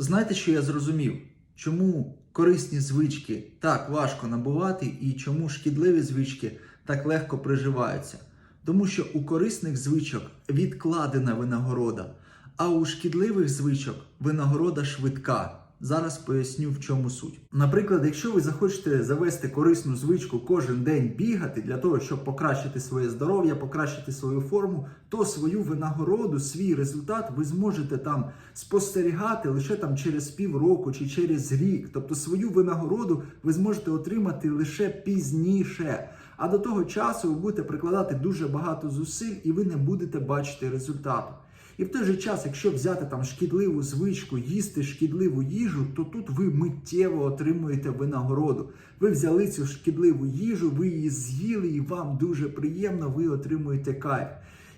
Знаєте, що я зрозумів? Чому корисні звички так важко набувати і чому шкідливі звички так легко приживаються? Тому що у корисних звичок відкладена винагорода, а у шкідливих звичок винагорода швидка. Зараз поясню в чому суть. Наприклад, якщо ви захочете завести корисну звичку кожен день бігати для того, щоб покращити своє здоров'я, покращити свою форму, то свою винагороду, свій результат ви зможете там спостерігати лише там через півроку чи через рік. Тобто свою винагороду ви зможете отримати лише пізніше. А до того часу ви будете прикладати дуже багато зусиль і ви не будете бачити результату. І в той же час, якщо взяти там шкідливу звичку, їсти шкідливу їжу, то тут ви миттєво отримуєте винагороду. Ви взяли цю шкідливу їжу, ви її з'їли, і вам дуже приємно, ви отримуєте кайф.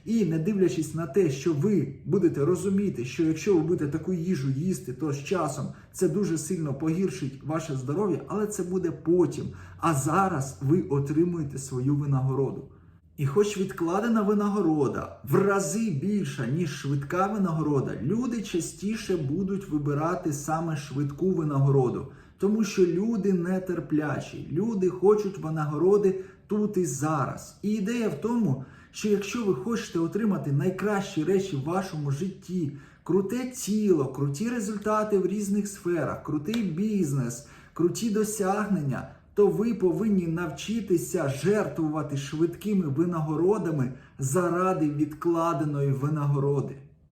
І не дивлячись на те, що ви будете розуміти, що якщо ви будете таку їжу їсти, то з часом це дуже сильно погіршить ваше здоров'я, але це буде потім. А зараз ви отримуєте свою винагороду. І хоч відкладена винагорода в рази більша, ніж швидка винагорода, люди частіше будуть вибирати саме швидку винагороду, тому що люди нетерплячі, люди хочуть винагороди тут і зараз. І ідея в тому, що якщо ви хочете отримати найкращі речі в вашому житті, круте тіло, круті результати в різних сферах, крутий бізнес, круті досягнення то ви повинні навчитися жертвувати швидкими винагородами заради відкладеної винагороди.